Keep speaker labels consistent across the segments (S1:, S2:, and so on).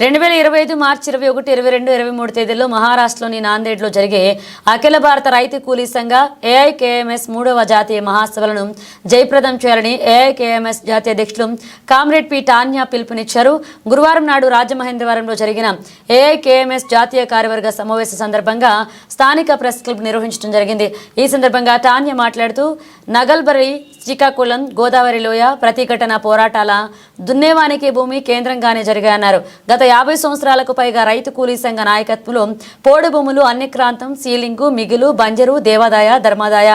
S1: రెండు వేల ఇరవై ఐదు మార్చి ఇరవై ఒకటి ఇరవై రెండు ఇరవై మూడు తేదీల్లో మహారాష్ట్రలోని నాందేడ్లో జరిగే అఖిల భారత రైతు కూలీ సంఘ ఏఐకేఎంఎస్ మూడవ జాతీయ మహాసభలను జయప్రదం చేయాలని ఏఐకేఎంఎస్ జాతీయ అధ్యక్షులు కామ్రేడ్ పి టాన్యా పిలుపునిచ్చారు. గురువారం నాడు రాజమహేంద్రవరంలో జరిగిన ఏఐకేఎంఎస్ జాతీయ కార్యవర్గ సమావేశ సందర్భంగా స్థానిక ప్రెస్ క్లబ్ నిర్వహించడం జరిగింది. ఈ సందర్భంగా టాన్యా మాట్లాడుతూ నగల్బరి శ్రీకాకుళం గోదావరి లోయ ప్రతిఘటన పోరాటాల దున్నేవానికి భూమి కేంద్రంగానే జరిగాయన్నారు. గత యాభై సంవత్సరాలకు పైగా రైతు కూలీ సంఘ నాయకత్వంలో పోడు భూములు అన్నిక్రాంతం సీలింగు మిగులు బంజరు దేవాదాయ ధర్మాదాయ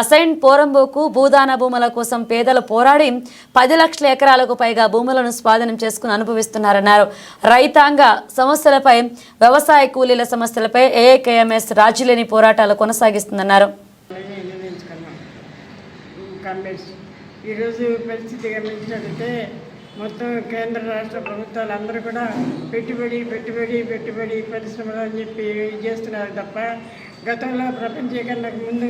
S1: అసైన్ పోరంబోకు భూదాన భూముల కోసం పేదలు పోరాడి పది లక్షల ఎకరాలకు పైగా భూములను స్వాధీనం చేసుకుని అనుభవిస్తున్నారన్నారు. రైతాంగ సమస్యలపై వ్యవసాయ కూలీల సమస్యలపై ఏఐకేఎంఎస్ రాజులేని పోరాటాలు కొనసాగిస్తుందన్నారు.
S2: కమ్మేసి. ఈరోజు పరిస్థితి గమనించినట్లయితే మొత్తం కేంద్ర రాష్ట్ర ప్రభుత్వాలు అందరూ కూడా పెట్టుబడి పెట్టుబడి పెట్టుబడి పరిశ్రమలు అని చెప్పి ఇది చేస్తున్నారు తప్ప గతంలో ప్రపంచీకరణకు ముందు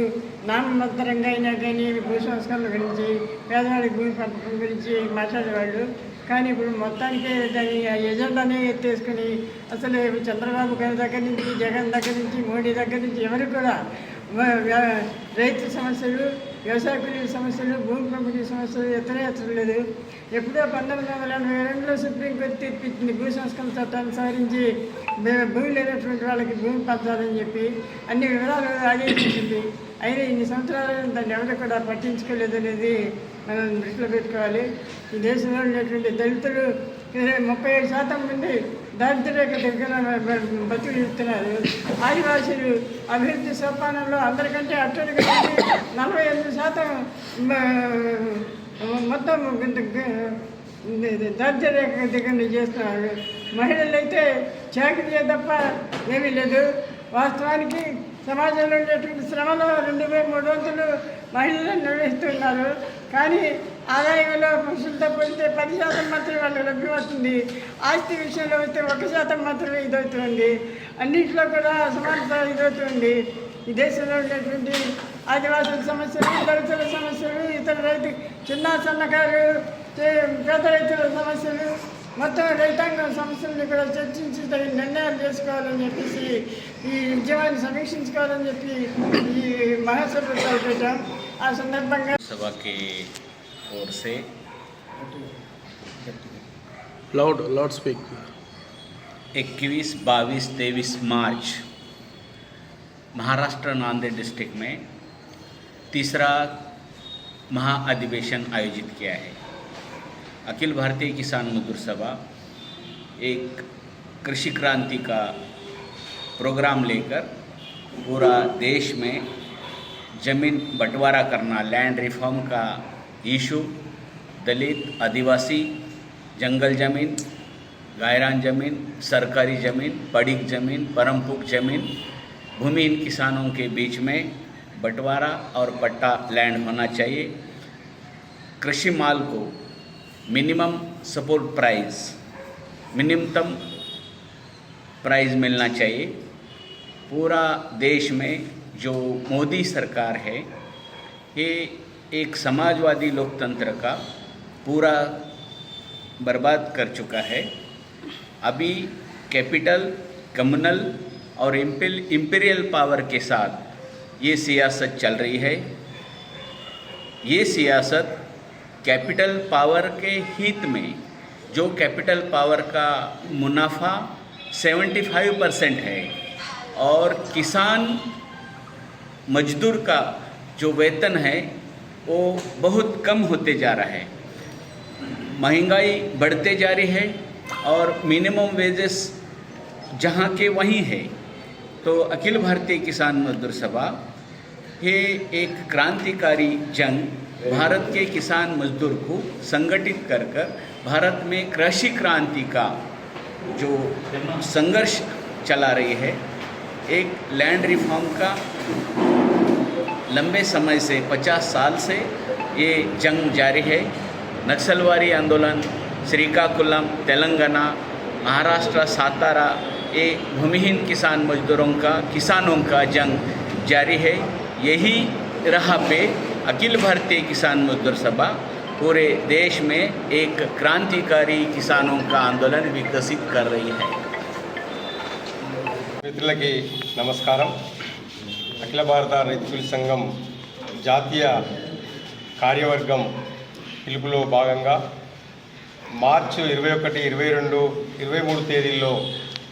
S2: నామమాత్రంగా అయినా కానీ భూ సంస్కరణల గురించి పేదవాడి భూమి పంపకం గురించి మాట్లాడేవాళ్ళు. కానీ ఇప్పుడు మొత్తానికి దాని ఆ ఎజెండానే ఎత్తేసుకుని అసలు చంద్రబాబు గారి దగ్గర నుంచి జగన్ దగ్గర నుంచి మోడీ దగ్గర నుంచి ఎవరు కూడా రైతు సమస్యలు వ్యవసాయ కూలీల సమస్యలు భూమి పంపిణీ సమస్యలు ఎత్తనే ఎత్తలేదు ఎప్పుడో పంతొమ్మిది వందల ఎనభై రెండులో సుప్రీంకోర్టు తీర్పిచ్చింది భూ సంస్కరణ చట్టాన్ని సవరించి మేము భూమి లేనటువంటి వాళ్ళకి భూమి పంచాలని చెప్పి అన్ని వివరాలు ఆదేశించింది అయినా ఇన్ని సంవత్సరాలు దాన్ని ఎవరు కూడా పట్టించుకోలేదు అనేది మనం దృష్టిలో పెట్టుకోవాలి. ఈ దేశంలో ఉండేటువంటి దళితులు ఇరవై- ముప్పై ఐదు శాతం మంది దారిద్ర్యరేఖ దగ్గర బతుకులు ఇస్తున్నారు ఆదివాసీలు అభివృద్ధి సోపానంలో అందరికంటే అట్టడికి నలభై ఎనిమిది శాతం మొత్తం దారిద్ర్యరేఖ దగ్గర చేస్తున్నారు. మహిళలు అయితే చాకరీ తప్ప ఏమీ లేదు. వాస్తవానికి సమాజంలో ఉండేటువంటి శ్రమలో రెండు వేల మూడు వందలు మహిళలు నిర్వహిస్తున్నారు. కానీ ఆదాయంలో పురుషులతో పోలిస్తే పది శాతం మాత్రమే వాళ్ళు లభ్యమవుతుంది ఆస్తి విషయంలో వస్తే ఒక శాతం మాత్రమే ఇదవుతుంది. అన్నింటిలో కూడా అసమానత ఇదవుతుంది. ఈ దేశంలో ఉండేటువంటి ఆదివాసుల సమస్యలు దళితుల సమస్యలు ఇతర రైతు చిన్న సన్నకారు పేద రైతుల సమస్యలు మొత్తం రైతాంగ సమస్యలను కూడా చర్చించి తగిన నిర్ణయాలు చేసుకోవాలని చెప్పేసి ఈ ఉద్యమాన్ని సమీక్షించుకోవాలని చెప్పి ఈ మహాసభ ఆ సందర్భంగా
S3: సభకి ओर से।
S4: Loud loud speak
S3: 21, 22, 23 March Maharashtra Nanded district में तीसरा महाअधिवेशन आयोजित किया है। अखिल भारतीय किसान मजदूर सभा एक कृषि क्रांति का प्रोग्राम लेकर पूरा देश में ज़मीन बंटवारा करना लैंड रिफॉर्म का इशू दलित, आदिवासी, जंगल ज़मीन, गायरान ज़मीन, सरकारी ज़मीन, पड़िक ज़मीन परमपुक ज़मीन भूमिहीन किसानों के बीच में बंटवारा और पट्टा लैंड होना चाहिए। कृषि माल को मिनिमम सपोर्ट प्राइस मिनिमतम प्राइस मिलना चाहिए। पूरा देश में जो मोदी सरकार है, ये एक समाजवादी लोकतंत्र का पूरा बर्बाद कर चुका है। अभी कैपिटल, कम्युनल और इम्पीरियल पावर के साथ ये सियासत चल रही है। ये सियासत कैपिटल पावर के हित में, जो कैपिटल पावर का मुनाफा 75 परसेंट है और किसान मजदूर का जो वेतन है वो बहुत कम होते जा रहा है। महँगाई बढ़ते जा रही है और मिनिमम वेजेस जहाँ के वहीं है। तो अखिल भारतीय किसान मजदूर सभा, ये एक क्रांतिकारी जंग भारत के किसान मजदूर को संगठित कर कर भारत में कृषि क्रांति का जो संघर्ष चला रही है, एक लैंड रिफॉर्म का लंबे समय से 50 साल से ये जंग जारी है। नक्सलवादी आंदोलन, श्रीकाकुलम, तेलंगाना, महाराष्ट्र, सातारा, ये भूमिहीन किसान मजदूरों का, किसानों का जंग जारी है। यही राह पे अखिल भारतीय किसान मजदूर सभा पूरे देश में एक क्रांतिकारी किसानों का आंदोलन विकसित कर रही है।
S5: मित्र की नमस्कार అఖిల భారత రైతుల సంఘం జాతీయ కార్యవర్గం పిలుపులో భాగంగా మార్చి ఇరవై ఒకటి ఇరవై రెండు ఇరవై మూడు తేదీల్లో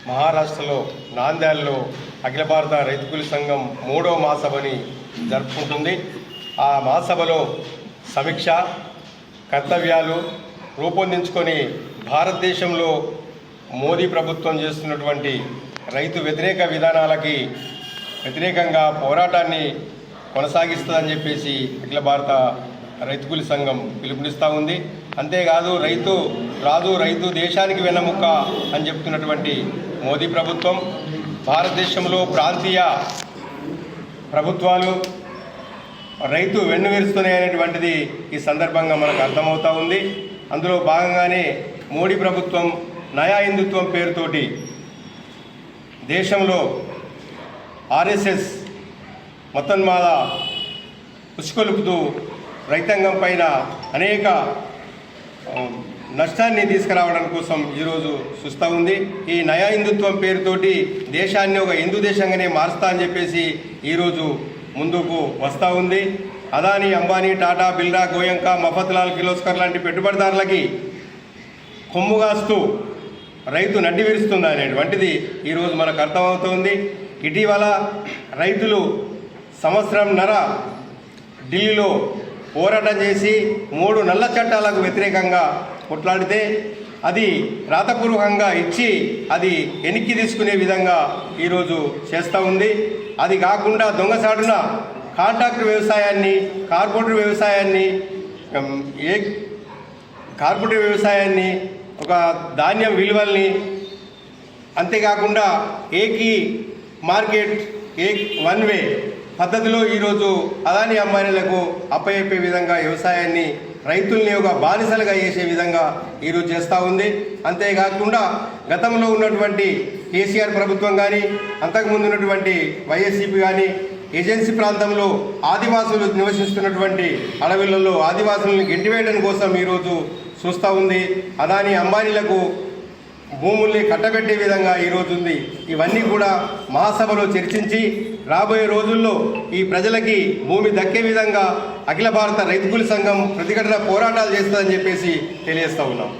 S5: మహారాష్ట్రలో నాంద్యాలలో అఖిల భారత రైతుకుల సంఘం మూడో మహాసభని జరుపుకుంటుంది. ఆ మహాసభలో సమీక్ష కర్తవ్యాలు రూపొందించుకొని భారతదేశంలో మోదీ ప్రభుత్వం చేస్తున్నటువంటి రైతు వ్యతిరేక విధానాలకి వ్యతిరేకంగా పోరాటాన్ని కొనసాగిస్తుందని చెప్పేసి అఖిల భారత రైతు కూలి సంఘం పిలుపునిస్తూ ఉంది. అంతేకాదు రైతు రాజు రైతు దేశానికి వెన్నముక్క అని చెప్తున్నటువంటి మోదీ ప్రభుత్వం భారతదేశంలో ప్రాంతీయ ప్రభుత్వాలు రైతు వెన్నువిరుస్తున్నాయనేటువంటిది ఈ సందర్భంగా మనకు అర్థమవుతూ ఉంది. అందులో భాగంగానే మోడీ ప్రభుత్వం నయా హిందుత్వం పేరుతోటి దేశంలో ఆర్ఎస్ఎస్ మొత్తన్మాల పుష్కొలుపుతూ రైతాంగం పైన అనేక నష్టాన్ని తీసుకురావడం కోసం ఈరోజు చూస్తూ ఉంది. ఈ నయా హిందుత్వం పేరుతోటి దేశాన్ని ఒక హిందూ దేశంగానే మారుస్తా అని చెప్పేసి ఈరోజు ముందుకు వస్తూ ఉంది. అదానీ అంబానీ టాటా బిర్లా గోయంక మఫత్లాల్ కిలోస్కర్ లాంటి పెట్టుబడిదారులకి కొమ్ము కాస్తూ రైతు నడ్డి విరుస్తుంది అనేటువంటిది ఈరోజు మనకు అర్థమవుతోంది. ఇటీవల రైతులు సంవత్సరంన్నర ఢిల్లీలో పోరాటం చేసి మూడు నల్ల చట్టాలకు వ్యతిరేకంగా కొట్లాడితే అది రాతపూర్వకంగా ఇచ్చి అది వెనక్కి తీసుకునే విధంగా ఈరోజు చేస్తూ ఉంది. అది కాకుండా దొంగసాటున కాంట్రాక్ట్ వ్యవసాయాన్ని కార్పొరేటర్ వ్యవసాయాన్ని ఏ కార్పొరేటర్ వ్యవసాయాన్ని ఒక ధాన్యం విలువల్ని అంతేకాకుండా ఏకీ మార్కెట్ ఏ వన్ వే పద్ధతిలో ఈరోజు అదాని అంబానీలకు అప్పయప్పే విధంగా వ్యవసాయాన్ని రైతుల్ని ఒక బానిసలుగా చేసే విధంగా ఈరోజు చేస్తూ ఉంది. అంతేకాకుండా గతంలో ఉన్నటువంటి కేసీఆర్ ప్రభుత్వం కానీ అంతకుముందు ఉన్నటువంటి వైఎస్సీపీ కానీ ఏజెన్సీ ప్రాంతంలో ఆదివాసులు నివసిస్తున్నటువంటి అడవులలో ఆదివాసులను గెంటివేయడం కోసం ఈరోజు చూస్తూ ఉంది. అదాని అంబానీలకు భూముల్ని కట్టబెట్టే విధంగా ఈరోజు ఉంది ఇవన్నీ కూడా మహాసభలో చర్చించి రాబోయే రోజుల్లో ఈ ప్రజలకి భూమి దక్కే విధంగా అఖిల భారత రైతుకుల సంఘం ప్రతిఘటన పోరాటాలు చేస్తుందని చెప్పేసి తెలియజేస్తూ ఉన్నాం.